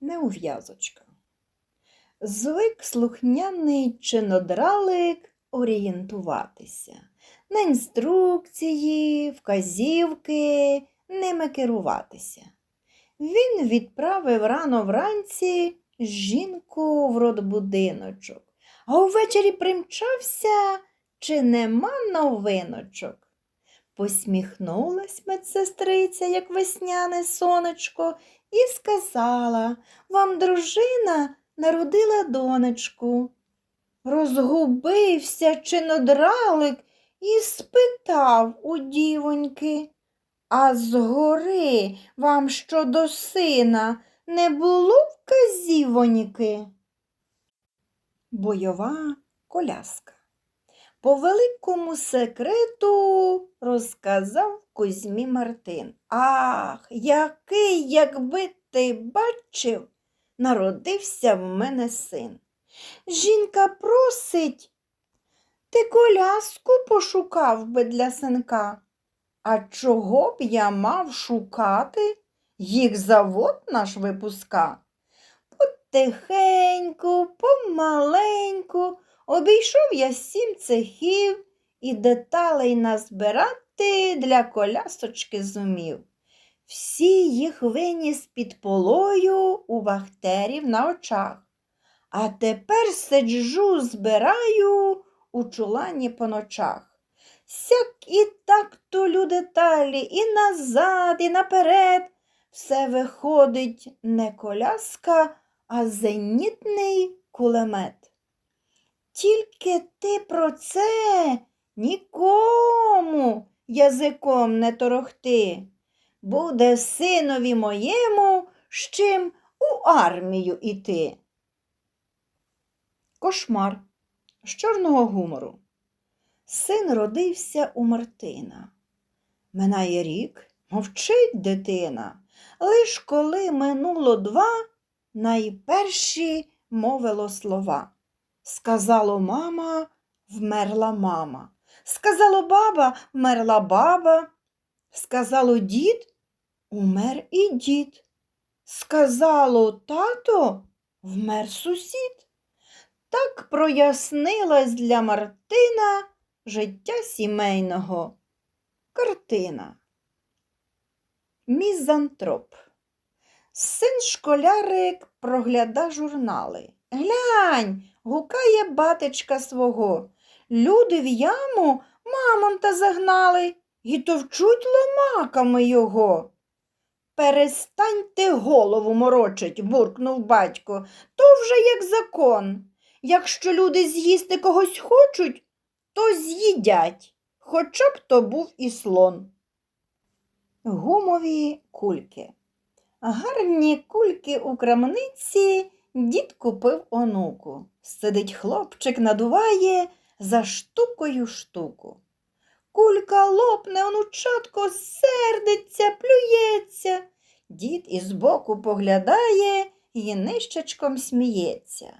неув'язочка. Звик слухняний чинодралик орієнтуватися. На інструкції, вказівки, ними керуватися. Він відправив рано вранці жінку в родбудиночок, а увечері примчався, чи нема новиночок. Посміхнулась медсестриця, як весняне сонечко, і сказала Вам дружина народила донечку. Розгубився чинодралик і спитав у дівоньки. А згори вам щодо сина не було вказівоньки? Бойова коляска. По великому секрету розказав Кузьмі Мартин. Ах, який, якби ти бачив, народився в мене син. Жінка просить, ти коляску пошукав би для синка. А чого б я мав шукати? Їх завод наш випуска. Потихеньку, помаленьку, обійшов я сім цехів і деталей назбирати для колясочки зумів. Всі їх виніс під полою у вахтерів на очах. А тепер сиджу, збираю у чулані по ночах. Сяк і так толю деталі, і назад, і наперед. Все виходить не коляска, а зенітний кулемет. Тільки ти про це нікому язиком не торохти. Буде синові моєму з чим у армію іти. Кошмар з чорного гумору. Син родився у Мартина. Минає рік, мовчить дитина. Лиш коли минуло два, найперші мовило слова. Сказало мама, вмерла мама. Сказало баба, вмерла баба. Сказало дід, умер і дід. Сказало тато, вмер сусід. Так прояснилась для Мартина життя сімейного. Картина. Мізантроп. Син школярик прогляда журнали. Глянь, гукає батечка свого. Люди в яму мамонта загнали і товчуть ломаками його. Перестаньте голову морочить, буркнув батько. То вже як закон. Якщо люди з'їсти когось хочуть, то з'їдять, хоча б то був і слон. Гумові кульки. Гарні кульки у крамниці дід купив онуку. Сидить хлопчик, надуває за штукою штуку. Кулька лопне, онучатко сердиться, плюється. Дід із боку поглядає і нищечком сміється.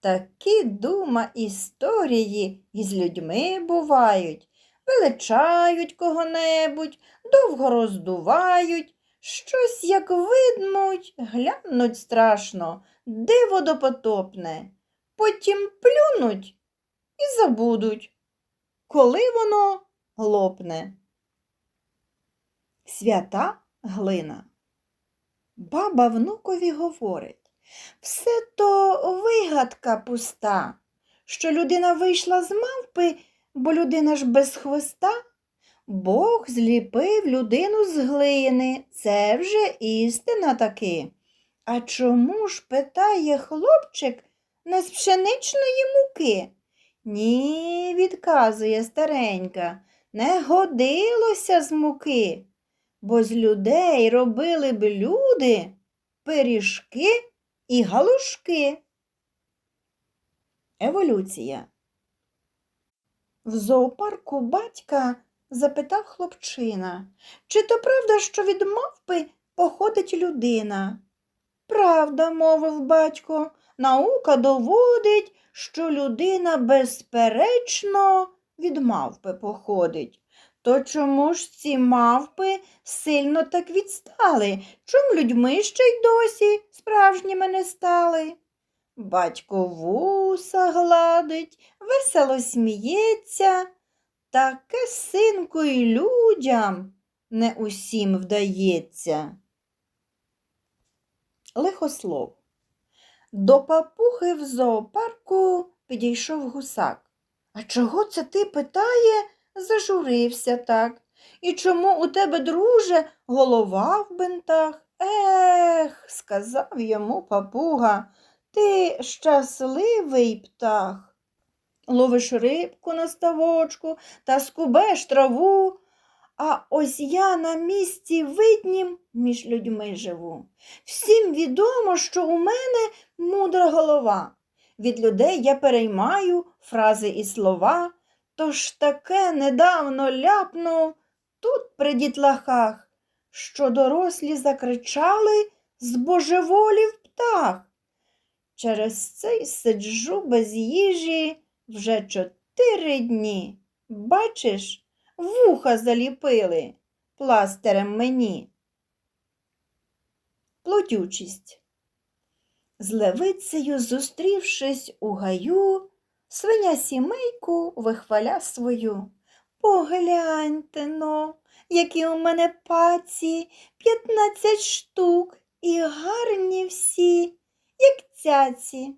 Такі дума історії із людьми бувають, величають кого-небудь, довго роздувають, щось, як видмуть, глянуть страшно, диво допотопне, потім плюнуть і забудуть, коли воно лопне. Свята глина. Баба внукові говорить. Все то вигадка пуста, що людина вийшла з мавпи, бо людина ж без хвоста. Бог зліпив людину з глини, це вже істина таки. А чому ж, питає хлопчик, не з пшеничної муки? Ні, відказує старенька, не годилося з муки, бо з людей робили б люди пиріжки і галушки. Еволюція. В зоопарку батька запитав хлопчина, чи то правда, що від мавпи походить людина? Правда, мовив батько, наука доводить, що людина безперечно від мавпи походить. То чому ж ці мавпи сильно так відстали? Чом людьми ще й досі справжніми не стали? Батько вуса гладить, весело сміється. Таке синку й людям не усім вдається. Лихослов. До папухи в зоопарку підійшов гусак. А чого це ти питає? Зажурився так. І чому у тебе, друже, голова в бинтах? Ех, сказав йому папуга, ти щасливий птах. Ловиш рибку на ставочку та скубеш траву, а ось я на місці виднім між людьми живу. Всім відомо, що у мене мудра голова. Від людей я переймаю фрази і слова, тож таке недавно ляпнув тут при дітлахах, що дорослі закричали збожеволів птах. Через це й сиджу без їжі вже чотири дні. Бачиш, вуха заліпили пластирем мені. Плотючість. З левицею, зустрівшись у гаю, свиня сімейку вихваля свою. Погляньте но, які у мене паці, п'ятнадцять штук, і гарні всі, як цяці.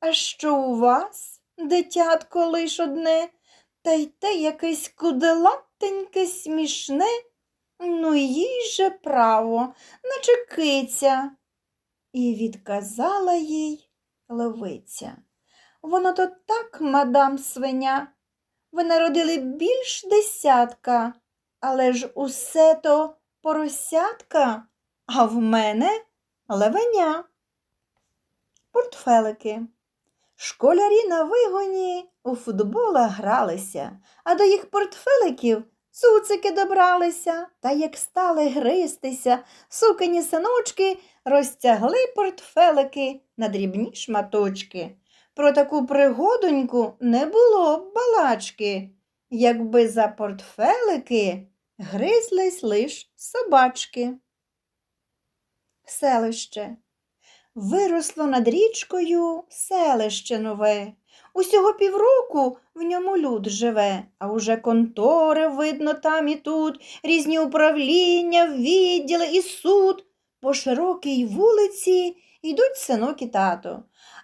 А що у вас, дитятко, лиш одне, та й те якесь куделатеньке смішне? Ну, їй же право, наче киця. І відказала їй левиця. Воно то так, мадам свиня. Ви народили більш десятка, але ж усе то поросятка, а в мене левеня. Портфелики. Школярі на вигоні у футбола гралися, а до їх портфеликів цуцики добралися, та як стали гристися, сукані синочки розтягли портфелики на дрібні шматочки. Про таку пригодоньку не було б балачки, якби за портфелики гризлись лиш собачки. Селище. Виросло над річкою селище нове. Усього півроку в ньому люд живе, а уже контори видно там і тут, різні управління, відділи і суд. По широкій вулиці йдуть синок і тато.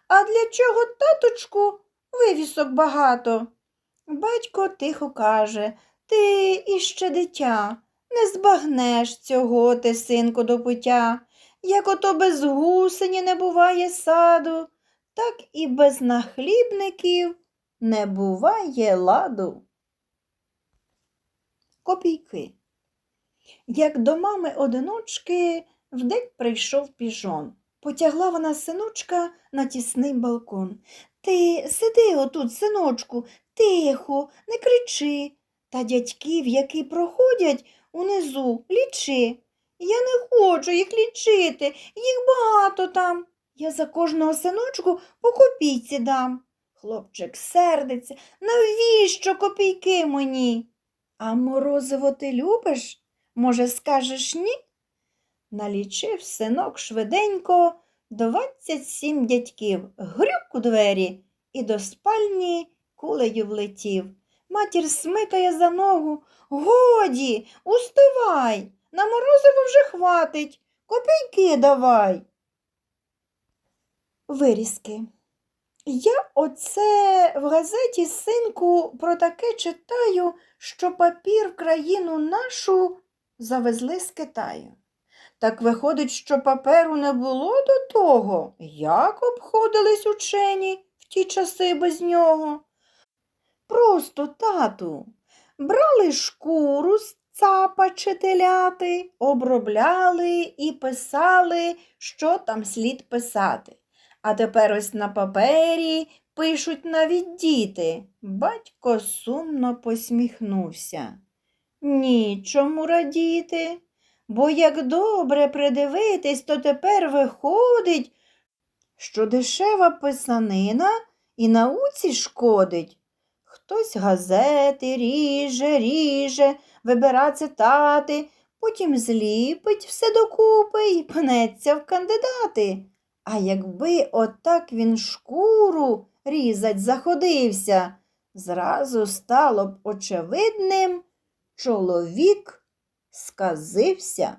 А для чого, таточку, вивісок багато? Батько тихо каже Ти іще дитя, не збагнеш цього ти, синку, до пуття. Як ото без гусені не буває саду, так і без нахлібників не буває ладу. Копійки. Як до мами одиночки вдень прийшов піжон. Потягла вона синочка на тісний балкон. Ти сиди отут, синочку, тихо, не кричи. Та дядьків, які проходять унизу, лічи. Я не хочу їх лічити, їх багато там. Я за кожного синочку по копійці дам. Хлопчик сердиться, навіщо копійки мені? А морозиво ти любиш? Може, скажеш ні? Налічив синок швиденько двадцять сім дядьків, грюк у двері і до спальні кулею влетів. Матір смикає за ногу. Годі, уставай, на морозиво вже хватить, копійки давай. Вирізки. Я оце в газеті, синку, про таке читаю, що папір в країну нашу завезли з Китаю. Так виходить, що паперу не було до того, як обходились учені в ті часи без нього. Просто, тату, брали шкуру з цапа чи теляти, обробляли і писали, що там слід писати. А тепер ось на папері пишуть навіть діти. Батько сумно посміхнувся. Нічому радіти, бо як добре придивитись, то тепер виходить, що дешева писанина і науці шкодить. Хтось газети ріже, ріже, вибира цитати, потім зліпить все докупи і пнеться в кандидати. А якби отак він шкуру різать заходився, зразу стало б очевидним, чоловік сказився.